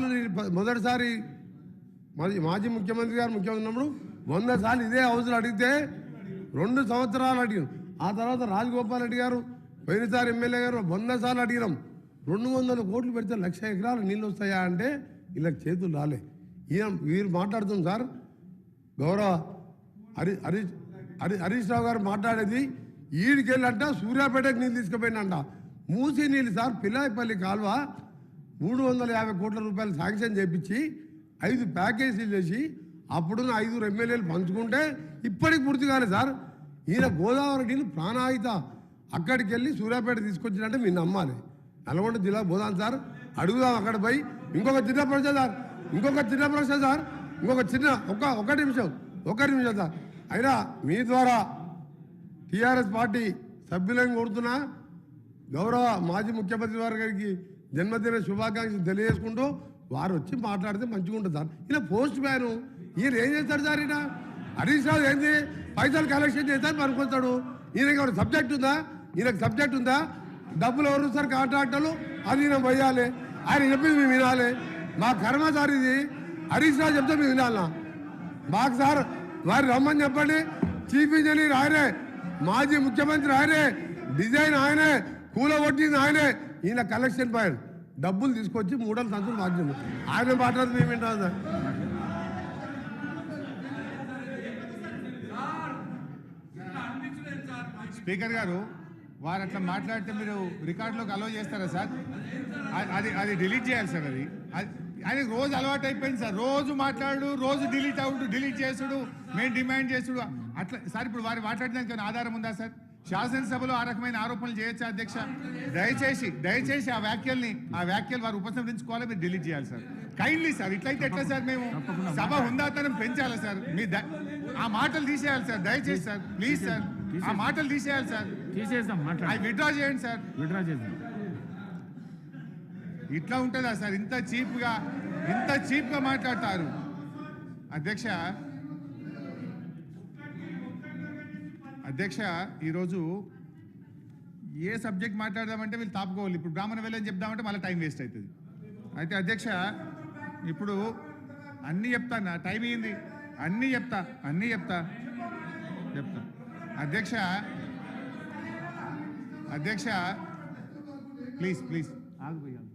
సార్లు నేను మొదటిసారి మాజీ మాజీ ముఖ్యమంత్రి గారు ముఖ్యమంత్రి ఉన్నప్పుడు వంద సార్లు ఇదే హౌస్లో అడిగితే రెండు సంవత్సరాలు అడిగాం ఆ తర్వాత రాజగోపాల్ రెడ్డి గారు పోయినసారి ఎమ్మెల్యే గారు వంద సార్లు అడిగినాం. రెండు వందల కోట్లు పెడితే లక్ష ఎకరాలు నీళ్ళు వస్తాయా అంటే ఇలా చేతులు రాలే. ఈయన వీరు మాట్లాడుతుంది సార్. గౌరవ హరి హరీష్ హరి హరీష్ రావు గారు మాట్లాడేది ఈడికెళ్ళంట సూర్యాపేటకు నీళ్ళు తీసుకుపోయినంట మూసి నీళ్ళు సార్ పిల్లాయిపల్లి కాలువ మూడు వందల యాభై కోట్ల రూపాయలు శాంక్షన్ చేపించి ఐదు ప్యాకేజీలు చేసి అప్పుడున్న ఐదుగురు ఎమ్మెల్యేలు పంచుకుంటే ఇప్పటికి పూర్తి కాలేదు సార్. ఈయన గోదావరి నీళ్ళు ప్రాణాయిత. అక్కడికి వెళ్ళి సూర్యాపేట తీసుకొచ్చినట్టే మీరు నమ్మాలి. నల్గొండ జిల్లా పోదాం సార్. అడుగుదాం అక్కడ పోయి. ఇంకొక చిన్న ప్రశ్న సార్. ఇంకొక చిన్న ప్రశ్న సార్. ఇంకొక చిన్న ఒక ఒక నిమిషం ఒక నిమిషం సార్. అయినా మీ ద్వారా టీఆర్ఎస్ పార్టీ సభ్యులను కోరుతున్నా గౌరవ మాజీ ముఖ్యమంత్రి వారి గారికి జన్మదిన శుభాకాంక్షలు తెలియజేసుకుంటూ వారు వచ్చి మాట్లాడితే మంచిగా ఉంటుంది సార్. ఈయన పోస్ట్ మ్యాన్. ఈయన ఏం చేస్తాడు సార్ ఈయన? హరీష్ రావు ఏంది? పైసలు కలెక్షన్ చేస్తాను అనుకుంటాడు ఈయనకి ఎవరు సబ్జెక్ట్ ఉందా? ఈయనకు సబ్జెక్ట్ ఉందా? డబ్బులు ఎవరు సార్? కాంట్రాక్టర్లు? అది ఈయన పోయాలి. ఆయన చెప్పింది మేము వినాలి. మా కర్మ సార్ ఇది. హరీష్ రావు చెప్తే మేము వినాలనా? మాకు సార్ వారు రమ్మని చెప్పండి. చీఫ్ ఇంజనీర్ ఆయనే. మాజీ ముఖ్యమంత్రి ఆయనే. డిజైన్ ఆయనే. కూల కొట్టింది ఆయనే. ఈయన కలెక్షన్ పాయింట్ డబ్బులు తీసుకొచ్చి మూడల సంచులు మార్చింది ఆయన మాట్లాడుతూ మేము వింటాం సార్. స్పీకర్ గారు వారు అట్లా మాట్లాడితే మీరు రికార్డులోకి అలౌ చేస్తారా సార్? అది- అది అది డిలీట్ చేయాలి సార్ అది. అది- రోజు అలవాటు అయిపోయింది సార్. రోజు మాట్లాడు రోజు డిలీట్ అవుడు డిలీట్ చేసుడు మేము డిమాండ్ చేసుడు. అట్లా సార్ ఇప్పుడు వారు మాట్లాడడానికి ఆధారం ఉందా సార్? శాసనసభలో ఆ రకమైన ఆరోపణలు చేయొచ్చా అధ్యక్ష? దయచేసి దయచేసి ఆ వ్యాఖ్యల్ని ఆ వ్యాఖ్యలు వారు ఉపసంహరించుకోవాలి మీరు డిలీట్ చేయాలి సార్. Kindly sir. ఇట్లయితే ఎట్లా సార్ మేము సభ హుందాతనం పెంచాలి సార్? మీ ఆ మాటలు తీసేయాలి సార్. దయచేసి సార్. Please sir. ఆ మాటలు తీసేయాలి సార్. అవి విత్డ్రా చేయండి సార్. విడ్రా చేద్దాం. ఇట్లా ఉంటుందా సార్? ఇంత చీప్గా ఇంత చీప్గా మాట్లాడతారు. అధ్యక్ష అధ్యక్ష ఈరోజు ఏ సబ్జెక్ట్ మాట్లాడదామంటే వీళ్ళు తాపుకోవాలి. ఇప్పుడు బ్రాహ్మణ వెళ్ళని చెప్దామంటే మళ్ళీ టైం వేస్ట్ అవుతుంది. అయితే అధ్యక్ష ఇప్పుడు అన్నీ చెప్తా నా టైం ఏంది? అన్నీ చెప్తా అన్నీ చెప్తా. చెప్తా. అధ్యక్ష అధ్యక్ష ప్లీజ్ ప్లీజ్. ఆగిపోయాను.